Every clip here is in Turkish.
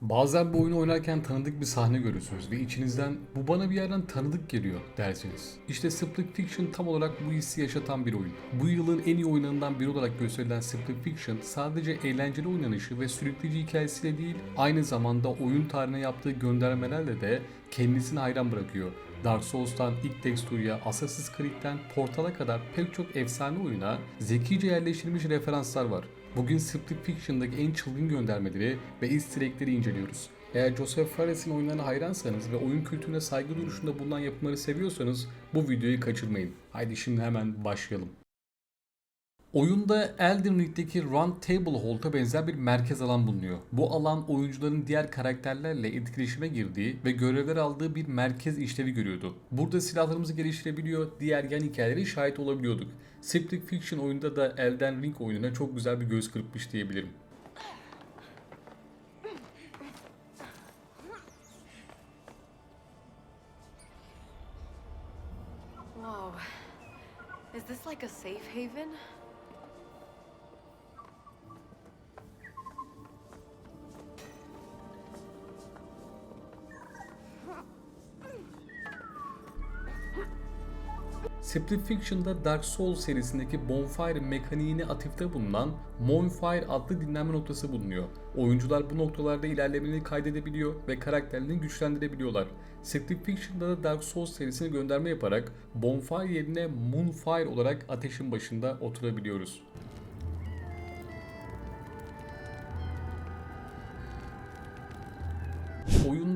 Bazen bu oyunu oynarken tanıdık bir sahne görürsünüz ve içinizden bu bana bir yerden tanıdık geliyor dersiniz. İşte Split Fiction tam olarak bu hissi yaşatan bir oyun. Bu yılın en iyi oyunlarından biri olarak gösterilen Split Fiction sadece eğlenceli oynanışı ve sürükleyici hikayesiyle değil aynı zamanda oyun tarihine yaptığı göndermelerle de kendisini hayran bırakıyor. Dark Souls'tan Takes Two'ya, Assassin's Creed'den Portal'a kadar pek çok efsane oyuna zekice yerleştirilmiş referanslar var. Bugün Split Fiction'daki en çılgın göndermeleri ve easter egg'leri inceliyoruz. Eğer Joseph Fares'in oyunlarına hayransanız ve oyun kültürüne saygı duruşunda bulunan yapımları seviyorsanız bu videoyu kaçırmayın. Haydi şimdi hemen başlayalım. Oyunda Elden Ring'deki Round Table Halt'a benzer bir merkez alan bulunuyor. Bu alan oyuncuların diğer karakterlerle etkileşime girdiği ve görevler aldığı bir merkez işlevi görüyordu. Burada silahlarımızı geliştirebiliyor, diğer yan hikayelere şahit olabiliyorduk. Split Fiction oyunda da Elden Ring oyununa çok güzel bir göz kırpmış diyebilirim. Whoa. Is this like a safe haven? Split Fiction'da Dark Souls serisindeki Bonfire mekaniğine atıfta bulunan Bonfire adlı dinlenme noktası bulunuyor. Oyuncular bu noktalarda ilerlemelerini kaydedebiliyor ve karakterlerini güçlendirebiliyorlar. Split Fiction'da da Dark Souls serisine gönderme yaparak Bonfire yerine Moonfire olarak ateşin başında oturabiliyoruz.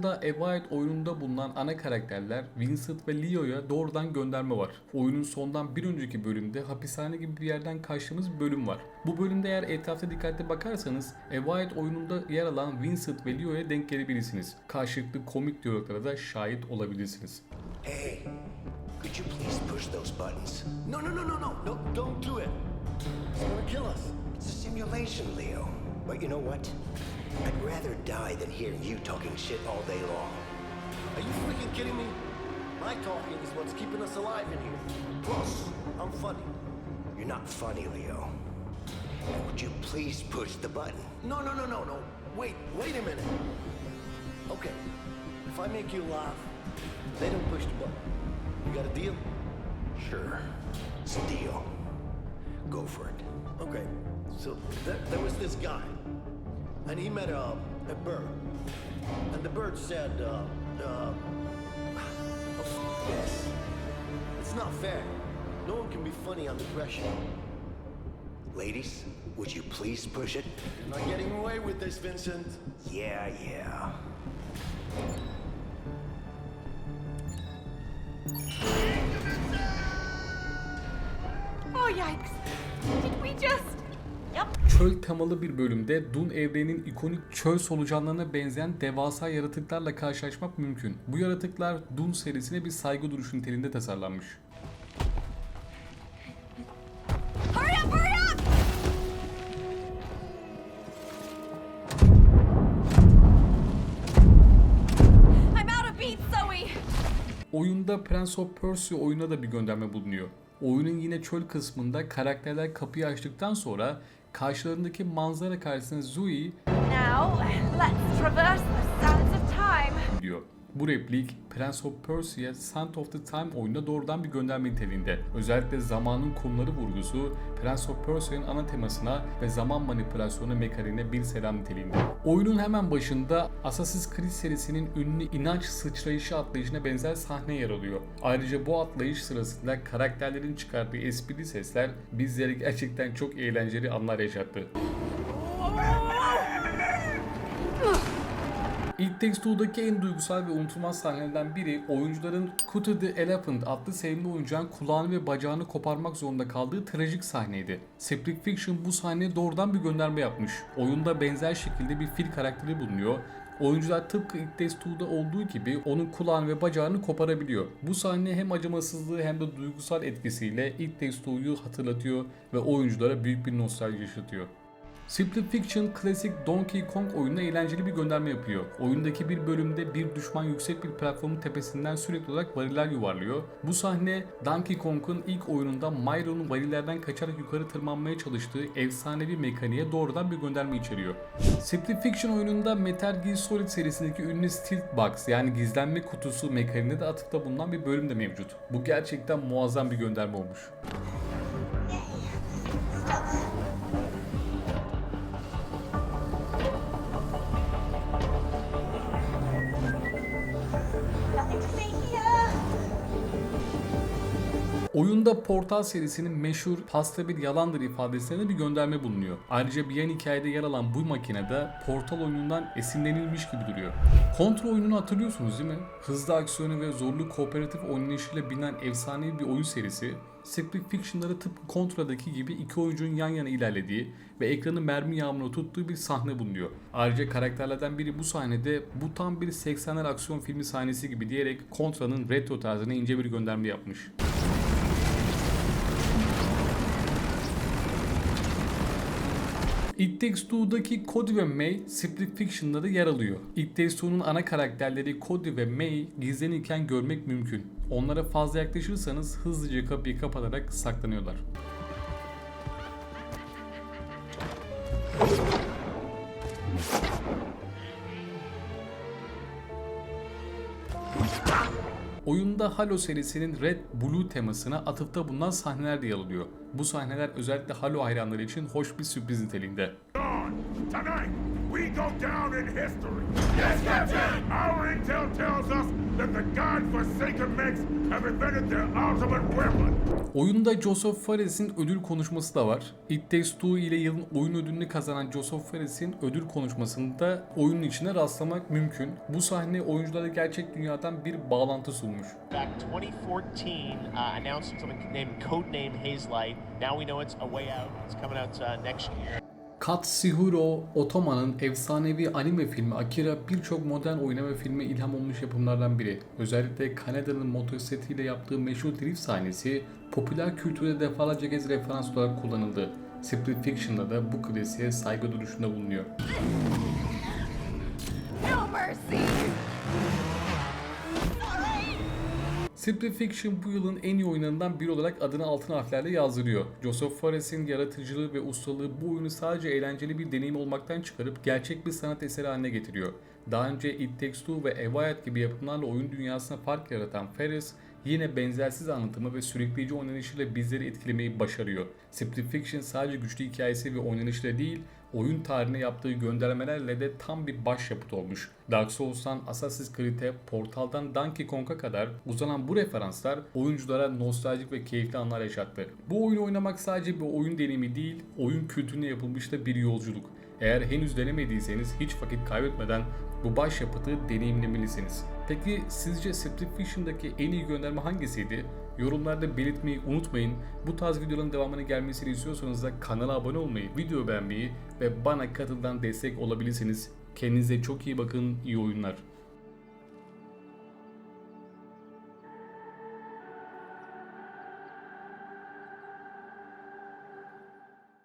Oyunda Evide oyununda bulunan ana karakterler Vincent ve Leo'ya doğrudan gönderme var. Oyunun sondan bir önceki bölümde hapishane gibi bir yerden kaçtığımız bölüm var. Bu bölümde eğer etrafta dikkatli bakarsanız Evide oyununda yer alan Vincent ve Leo'ya denk gelebilirsiniz. Karşılıklı komik diyaloglara da şahit olabilirsiniz. Hey, could you please push those buttons? No, no, no, no, no, no, don't do it. It's gonna kill us. It's a simulation, Leo. But you know what? I'd rather die than hear you talking shit all day long. Are you freaking kidding me? My talking is what's keeping us alive in here. Plus, I'm funny. You're not funny, Leo. Would you please push the button? No, no, no, no, no. Wait, wait a minute. Okay, if I make you laugh, they don't push the button. You got a deal? Sure. It's a deal. Go for it. Okay, so there, there was this guy, and he met a, a bird. And the bird said, uh, uh, oh, yes. It's not fair. No one can be funny under pressure. Ladies, would you please push it? You're not getting away with this, Vincent. Yeah, yeah. Oh, yikes. Did we just. Yep. Çöl temalı bir bölümde Dun evreninin ikonik çöl solucanlarına benzeyen devasa yaratıklarla karşılaşmak mümkün. Bu yaratıklar Dun serisine bir saygı duruşu niteliğinde tasarlanmış. Oyunda Prince of Persia oyuna da bir gönderme bulunuyor. Oyunun yine çöl kısmında karakterler kapıyı açtıktan sonra karşılarındaki manzara karşısında Zoe Now, let's traverse the sands of time. diyor. Bu replik Prince of Persia Sand of the Time oyununa doğrudan bir gönderme niteliğinde. Özellikle zamanın konuları vurgusu Prince of Persia'nın ana temasına ve zaman manipülasyonu mekaniğine bir selam niteliğinde. Oyunun hemen başında Assassin's Creed serisinin ünlü inanç sıçrayışı atlayışına benzer sahne yer alıyor. Ayrıca bu atlayış sırasında karakterlerin çıkardığı esprili sesler bizlere gerçekten çok eğlenceli anlar yaşattı. It Takes Two'daki en duygusal ve unutulmaz sahnelerden biri oyuncuların Cutter the Elephant adlı sevimli oyuncağın kulağını ve bacağını koparmak zorunda kaldığı trajik sahneydi. Split Fiction bu sahneye doğrudan bir gönderme yapmış. Oyunda benzer şekilde bir fil karakteri bulunuyor. Oyuncular tıpkı It Takes Two'da olduğu gibi onun kulağını ve bacağını koparabiliyor. Bu sahne hem acımasızlığı hem de duygusal etkisiyle It Takes Two'yu hatırlatıyor ve oyunculara büyük bir nostalji yaşatıyor. Split Fiction klasik Donkey Kong oyununa eğlenceli bir gönderme yapıyor. Oyundaki bir bölümde bir düşman yüksek bir platformun tepesinden sürekli olarak variller yuvarlıyor. Bu sahne Donkey Kong'un ilk oyununda Myro'nun varillerden kaçarak yukarı tırmanmaya çalıştığı efsanevi mekaniğe doğrudan bir gönderme içeriyor. Split Fiction oyununda Metal Gear Solid serisindeki ünlü Stealth Box yani gizlenme kutusu mekaniğine de atıfta bulunan bir bölüm de mevcut. Bu gerçekten muazzam bir gönderme olmuş. Oyunda Portal serisinin meşhur pasta bir yalandır ifadesine bir gönderme bulunuyor. Ayrıca bir yan hikayede yer alan bu makinede Portal oyunundan esinlenilmiş gibi duruyor. Contra oyununu hatırlıyorsunuz değil mi? Hızlı aksiyonu ve zorlu kooperatif oynanışıyla bilinen efsanevi bir oyun serisi. Split Fiction'ları tıpkı Contra'daki gibi iki oyuncunun yan yana ilerlediği ve ekranı mermi yağmuruna tuttuğu bir sahne bulunuyor. Ayrıca karakterlerden biri bu sahnede bu tam bir 80'ler aksiyon filmi sahnesi gibi diyerek Contra'nın retro tarzına ince bir gönderme yapmış. It Takes Two'daki Cody ve May Split Fiction'da da yer alıyor. It Takes Two'nun ana karakterleri Cody ve May gizlenirken görmek mümkün. Onlara fazla yaklaşırsanız hızlıca kapıyı kapatarak saklanıyorlar. Oyunda Halo serisinin Red Blue temasına atıfta bulunan sahneler de yer. Bu sahneler özellikle Halo hayranları için hoş bir sürpriz niteliğinde. on. Tonight, we go down in history. Yes, Captain! Our intel tells us that the God-forsaken Mechs have invented their ultimate weapon. Oyunda Joseph Fares'in ödül konuşması da var. It Takes Two ile yılın oyun ödülünü kazanan Joseph Fares'in ödül konuşmasında oyunun içine rastlamak mümkün. Bu sahne oyunculara gerçek dünyadan bir bağlantı sunmuş. Back 2014, uh, announced something named Codename Haze Light. Now we know it's a way out. It's coming out uh, next year. Katsuhiro Otoma'nın efsanevi anime filmi Akira birçok modern oynama filme ilham olmuş yapımlardan biri. Özellikle Kanada'nın motosikletiyle yaptığı meşhur drift sahnesi popüler kültürde defalarca kez referans olarak kullanıldı. Split Fiction'da da bu klasiğe saygı duruşunda bulunuyor. Split Fiction bu yılın en iyi oyunlarından biri olarak adını altın harflerle yazdırıyor. Joseph Fares'in yaratıcılığı ve ustalığı bu oyunu sadece eğlenceli bir deneyim olmaktan çıkarıp gerçek bir sanat eseri haline getiriyor. Daha önce It Takes Two ve Eviat gibi yapımlarla oyun dünyasına fark yaratan Fares, yine benzersiz anlatımı ve sürükleyici oynanışıyla bizleri etkilemeyi başarıyor. Split Fiction sadece güçlü hikayesi ve oynanışla değil, oyun tarihine yaptığı göndermelerle de tam bir başyapıt olmuş. Dark Souls'tan Assassin's Creed'e, Portal'dan Donkey Kong'a kadar uzanan bu referanslar oyunculara nostaljik ve keyifli anlar yaşattı. Bu oyunu oynamak sadece bir oyun deneyimi değil, oyun kültürüne yapılmış da bir yolculuk. Eğer henüz denemediyseniz hiç vakit kaybetmeden bu başyapıtı deneyimlemelisiniz. Peki sizce Split Fiction'daki en iyi gönderme hangisiydi? Yorumlarda belirtmeyi unutmayın. Bu tarz videoların devamını gelmesini istiyorsanız da kanala abone olmayı, video beğenmeyi ve bana katıldan destek olabilirsiniz. Kendinize çok iyi bakın, iyi oyunlar.